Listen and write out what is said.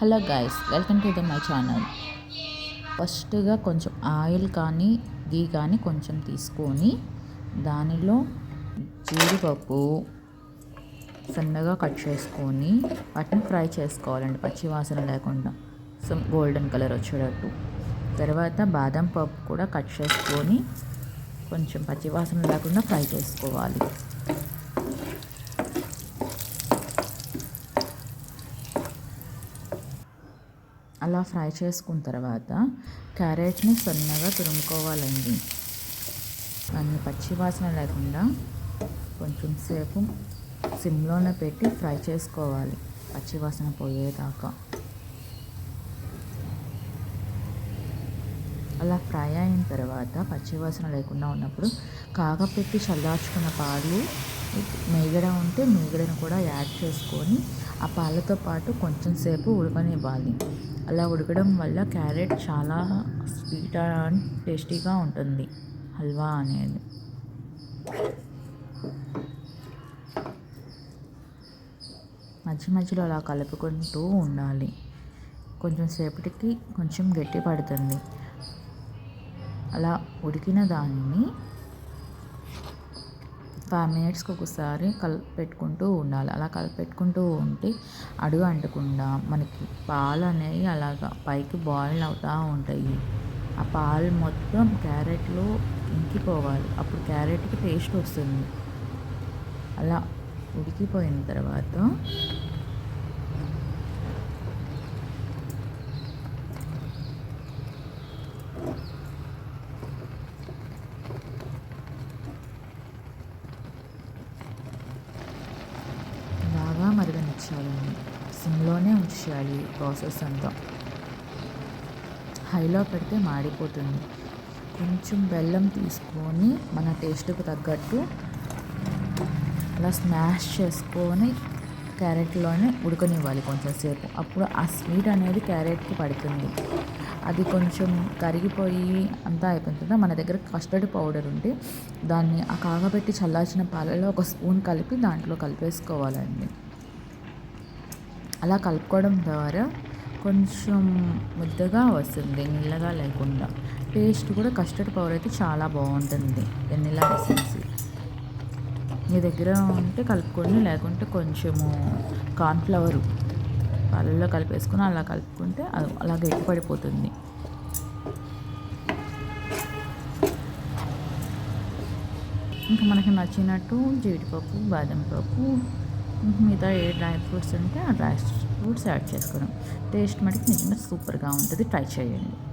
Hello guys welcome to the my channel. ఫస్ట్గా కొంచెం oil కానీ గీ కానీ కొంచెం తీసుకొని దానిలో జీడిపప్పు సన్నగా కట్ చేసుకొని వాటిని ఫ్రై చేసుకోవాలండి పచ్చి వాసన లేకుండా. సో గోల్డెన్ కలర్ వచ్చేటట్టు. తర్వాత బాదం పప్పు కూడా కట్ చేసుకొని కొంచెం పచ్చి వాసన లేకుండా ఫ్రై చేసుకోవాలి. అలా ఫ్రై చేసుకున్న తర్వాత క్యారెట్ని సన్నగా తురుముకోవాలండి. అన్ని పచ్చి వాసన లేకుండా కొంచెం సేపు సిమ్లోనే పెట్టి ఫ్రై చేసుకోవాలి. పచ్చి వాసన పోయేదాకా. అలా ఫ్రై అయిన తర్వాత పచ్చివాసన లేకుండా ఉన్నప్పుడు కాగపెట్టి చల్లార్చుకున్న పాలు మేగడ ఉంటే మేగడను కూడా యాడ్ చేసుకొని ఆ పాలతో పాటు కొంచెం సేపు ఉడకనివ్వాలి. అలా ఉడకడం వల్ల క్యారెట్ చాలా స్వీట్ అండ్ టేస్టీగా ఉంటుంది. హల్వా అనేది. మధ్య మధ్యలో అలా కలుపుకుంటూ ఉండాలి. కొంచెం సేపటికి కొంచెం గట్టి పడుతుంది. అలా ఉడికిన దాన్ని ఫైవ్ మినిట్స్కి ఒకసారి కలిపెట్టుకుంటూ ఉండాలి. అలా కలిపెట్టుకుంటూ ఉంటే అడుగు అంటకుండా మనకి పాలు అనేవి అలాగా పైకి బాయిల్ అవుతూ ఉంటాయి. ఆ పాలు మొత్తం క్యారెట్లో ఇంకిపోవాలి. అప్పుడు క్యారెట్కి టేస్ట్ వస్తుంది. అలా ఉడికిపోయిన తర్వాత మరగనిచ్చాలండి సిమ్లోనే ఉంచేయాలి ప్రాసెస్ అంతా హైలో పెడితే మాడిపోతుంది. కొంచెం బెల్లం తీసుకొని మన టేస్ట్కు తగ్గట్టు అలా స్మాష్ చేసుకొని క్యారెట్లోనే ఉడకనివ్వాలి కొంచెం సేపు. అప్పుడు ఆ స్వీట్ అనేది క్యారెట్కి పడుతుంది. అది కొంచెం కరిగిపోయి అంతా అయిపోతుంది మన దగ్గర కస్టర్డ్ పౌడర్ ఉంటే దాన్ని ఆ కాగబెట్టి చల్లార్చిన పాలలో ఒక స్పూన్ కలిపి దాంట్లో కలిపేసుకోవాలండి. అలా కలుపుకోవడం ద్వారా కొంచెం ముద్దగా వస్తుంది నీళ్ళగా లేకుండా. టేస్ట్ కూడా కస్టర్డ్ పౌడర్ అయితే చాలా బాగుంటుంది వెనిలా ఎసెన్స్. మీ దగ్గర ఉంటే కలుపుకొని లేకుంటే కొంచెము కార్న్ఫ్లవరు పాలల్లో కలిపేసుకుని అలా కలుపుకుంటే అలా గట్టిపడిపోతుంది ఇంకా మనకి నచ్చినట్టు జీడిపప్పు బాదం పప్పు మిగతా ఏ డ్రై ఫ్రూట్స్ ఉంటే ఆ డ్రై ఫ్రూట్స్ యాడ్ చేసుకున్నాం టేస్ట్ మటుకు నిజంగా సూపర్గా ఉంటుంది. ట్రై చేయండి.